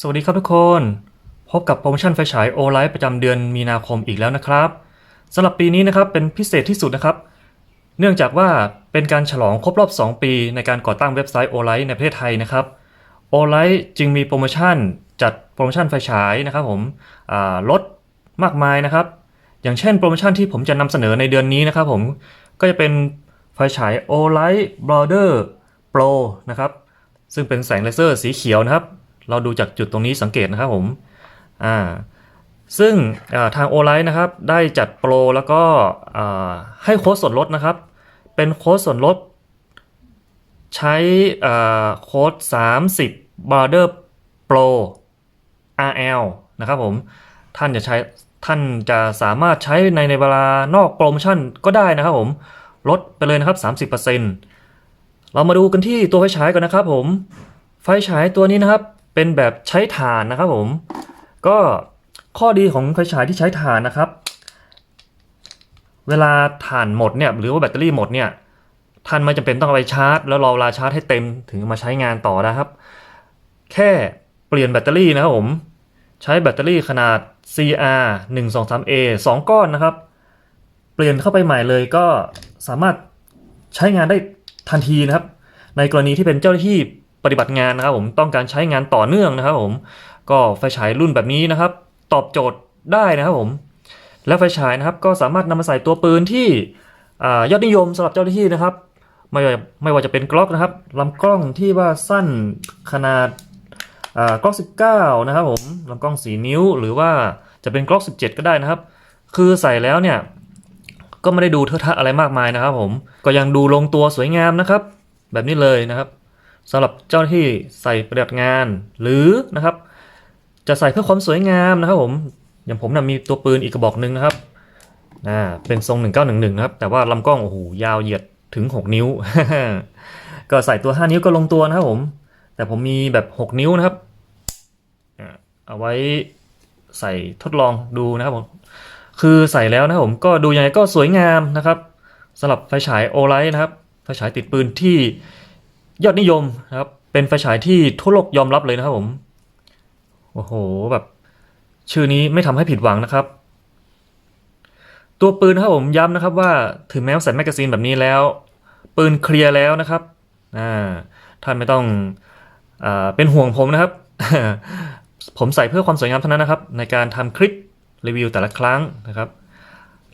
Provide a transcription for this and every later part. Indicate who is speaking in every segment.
Speaker 1: สวัสดีครับทุกคน พบกับโปรโมชั่นไฟฉายโอไลท์ประจำเดือนมีนาคมอีกแล้วนะครับสำหรับปีนี้นะครับเป็นพิเศษที่สุดนะครับ เนื่องจากว่าเป็นการฉลองครบรอบ 2 ปีในการก่อตั้งเว็บไซต์โอไลท์ในประเทศไทยนะครับโอไลท์จึงมีโปรโมชั่นจัดโปรโมชั่นไฟฉายนะครับผมลดมากมายนะครับ อย่างเช่นโปรโมชั่นที่ผมจะนำเสนอในเดือนนี้นะครับผมก็จะเป็นไฟฉาย o l i g h t Border Pro นะครับซึ่งเป็นแสงเลเซอร์สีเขียวนะครับ เราดูจากจุดตรงนี้สังเกตนะครับผมอ่าซึ่งาทาง o l i g h t นะครับได้จัดโปรแล้วก็ให้โค้ดส่วนลดนะครับ เป็นโค้ดส่วนลด ใช้อ่าโค้ด 30 Border Pro RL นะครับผมท่านจะใช้ท่านจะสามารถใช้ในในเวลานอกโปรโมชั่นก็ได้นะครับผม ลดไปเลยนะครับ 30%เรามาดูกันที่ตัวไฟฉายก่อนนะครับผม ไฟฉายตัวนี้นะครับ เป็นแบบใช้ถ่านนะครับผม ก็ข้อดีของไฟฉายที่ใช้ถ่านนะครับ เวลาถ่านหมดเนี่ยหรือว่าแบตเตอรี่หมดเนี่ยท่านไม่จำเป็นต้องเอาไปชาร์จ แล้วรอเวลาชาร์จให้เต็มถึงมาใช้งานต่อนะครับ แค่เปลี่ยนแบตเตอรี่นะครับผม ใช้แบตเตอรี่ขนาด CR 1 2 3 A 2 ก้อนนะครับ เปลี่ยนเข้าไปใหม่เลยก็สามารถใช้งานได้ทันทีนะครับ ในกรณีที่เป็นเจ้าหน้าที่ ปฏิบัติงานนะครับผมต้องการใช้งานต่อเนื่องนะครับผมก็ไฟฉายรุ่นแบบนี้นะครับ ตอบโจทย์ได้นะครับผม และไฟฉายนะครับก็สามารถนำมาใส่ตัวปืนที่อยอดนิยมสำหรับเจ้าหน้าที่นะครับ ไม่ว่าไม่ว่าจะเป็นกล็อกนะครับลำกล้องที่ว่าสั้นขนาดกล้อง 19 นะครับผมลำกล้อง 4 นิ้ว หรือว่าจะเป็นกล้อง 17 ก็ได้นะครับ คือใส่แล้วเนี่ยก็ไม่ได้ดูเทอะทะอะไรมากมายนะครับผมก็ยังดูลงตัวสวยงามนะครับ แบบนี้เลยนะครับ สำหรับเจ้าหน้าที่ใส่ปฏิบัติงาน หรือนะครับ จะใส่เพื่อความสวยงามนะครับผมอย่างผมนะมีตัวปืนอีกกระบอกหนึ่งนะครับอ่าเป็นทรง 1911นะครับ แต่ว่าลำกล้องโอ้โหยาวเหยียดถึง 6 นิ้ว ก็ใส่ตัว 5 นิ้วก็ลงตัวนะครับผม แต่ผมมีแบบ 6 นิ้วนะครับอะเอาไว้ใส่ทดลองดูนะครับผม คือใส่แล้วนะครับผมก็ดูยังไงก็สวยงามนะครับสำหรับไฟฉายโอไลท์นะครับ ไฟฉายติดปืนที่ ยอดนิยมนะครับ เป็นไฟฉายที่ทั่วโลกยอมรับเลยนะครับผม โอ้โหแบบ ชื่อนี้ไม่ทำให้ผิดหวังนะครับ ตัวปืนนะครับผมย้ำนะครับว่าถึงแม้ว่าใส่แมกกาซีนแบบนี้แล้ว ปืนเคลียร์แล้วนะครับอ่าท่านไม่ต้องอเป็นห่วงผมนะครับ ผมใส่เพื่อความสวยงามเท่านั้นนะครับ ในการทำคลิปรีวิวแต่ละครั้งนะครับ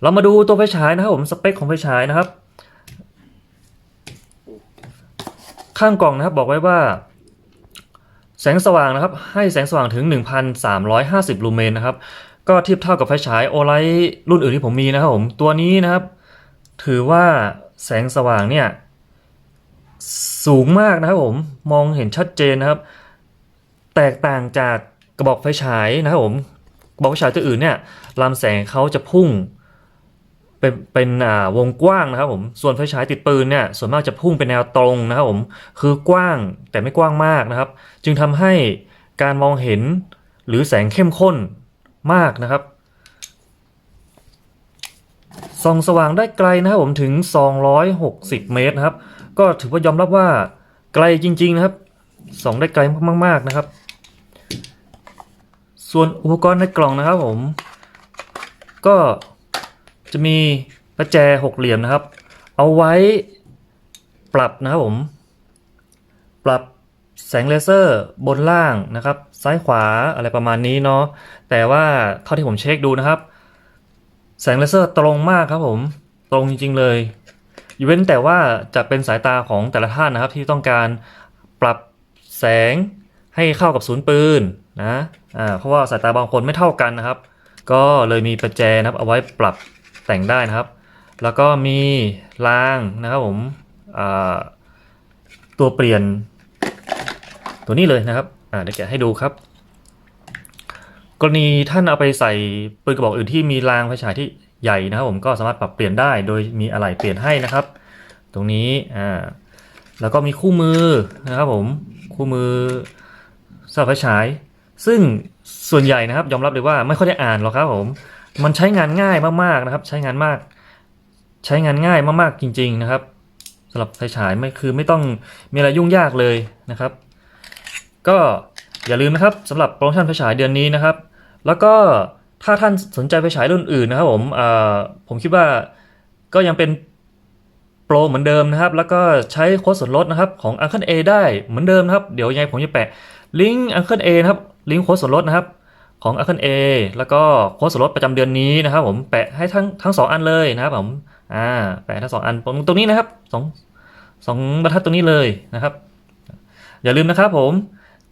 Speaker 1: เรามาดูตัวไฟฉายนะครับผมสเปคของไฟฉายนะครับ ข้างกล่องนะครับบอกไว้ว่า แสงสว่างนะครับให้แสงสว่างถึง 1,350 ลูเมนนะครับ ก็เทียบเท่ากับไฟฉายโอไลท์รุ่นอื่นที่ผมมีนะครับผมตัวนี้นะครับ ถือว่าแสงสว่างเนี่ยสูงมากนะครับผมมองเห็นชัดเจนนะครับ แตกต่างจากกระบอกไฟฉายนะครับผมกระบอกไฟฉายตัวอื่นเนี่ยลำแสงเขาจะพุ่ง เป็นเป็นอ่าวงกว้างนะครับผมส่วนไฟฉายติดปืนเนี่ยส่วนมากจะพุ่งเป็นแนวตรงนะครับผมคือกว้างแต่ไม่กว้างมากนะครับ จึงทำให้การมองเห็นหรือแสงเข้มข้นมากนะครับส่องสว่างได้ไกลนะครับผมถึง 260 เมตรนะครับ ก็ถือว่ายอมรับว่าไกลจริง ๆ นะครับส่องได้ไกลมาก ๆ นะครับ ส่วนอุปกรณ์ในกล่องนะครับผม ก็ จะมีประแจหกเหลี่ยมนะครับ เอาไว้ปรับนะครับผม ปรับแสงเลเซอร์บนล่างนะครับ ซ้ายขวาอะไรประมาณนี้เนาะแต่ว่าเท่าที่ผมเช็คดูนะครับ แสงเลเซอร์ตรงมากครับผมตรงจริง ๆ เลยยกเว้นแต่ว่าจะเป็นสายตาของแต่ละท่านนะครับ ที่ต้องการปรับแสงให้เข้ากับศูนย์ปืนนะอ่าเพราะว่าสายตาบางคนไม่เท่ากันนะครับ ก็เลยมีประแจนะครับเอาไว้ปรับ แต่งได้นะครับ แล้วก็มีรางนะครับผมตัวเปลี่ยนตัวนี้เลยนะครับเดี๋ยวแกะให้ดูครับ กรณีท่านเอาไปใส่ปืนกระบอกอื่นที่มีรางไฟฉายที่ใหญ่นะครับ ผมก็สามารถปรับเปลี่ยนได้โดยมีอะไหล่เปลี่ยนให้นะครับ ตรงนี้อ่าแล้วก็มีคู่มือนะครับผมคู่มือสำหรับไฟฉาย ซึ่งส่วนใหญ่นะครับ ยอมรับเลยว่าไม่ค่อยได้อ่านหรอกครับผม มันใช้งานง่ายมากๆนะครับ ใช้งานมาก ใช้งานง่ายมากๆจริง ๆนะครับสำหรับไฟฉายไม่คือไม่ต้องมีอะไรยุ่งยากเลยนะครับ ก็อย่าลืมนะครับสำหรับโปรโมชั่นไฟฉายเดือนนี้นะครับ แล้วก็ถ้าท่านสนใจไฟฉายรุ่นอื่นนะครับผมผมคิดว่าก็ยังเป็นโปรเหมือนเดิมนะครับ แล้วก็ใช้โค้ดส่วนลดนะครับของ Uncle A ได้เหมือนเดิมนะครับ เดี๋ยวยังไงผมจะแปะลิงก์ Uncle A นะครับลิงก์โค้ดส่วนลดนะครับ ของ Uncle A แล้วก็โค้ดส่วนลดประจำเดือนนี้นะครับผมแปะให้ทั้งทั้งสองอันเลยนะครับผมอ่าแปะทั้งสองอันตรงตรงนี้นะครับสองสองบรรทัดตรงนี้เลยนะครับ อย่าลืมนะครับผม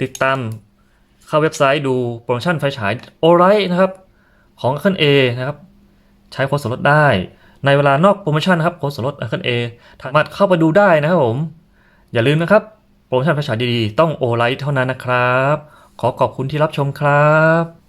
Speaker 1: ติดตามเข้าเว็บไซต์ดูโปรโมชั่นไฟฉายโอไรนะครับของ Uncle A นะครับใช้โค้ดส่วนลดได้ในเวลานอกโปรโมชั่นนะครับโค้ดส่วนลด Uncle A สามารถเข้าไปดูได้นะครับผม อย่าลืมนะครับโปรโมชั่นไฟฉายดีๆต้องโอไลท์เท่านั้นนะครับขอขอบคุณที่รับชมครับ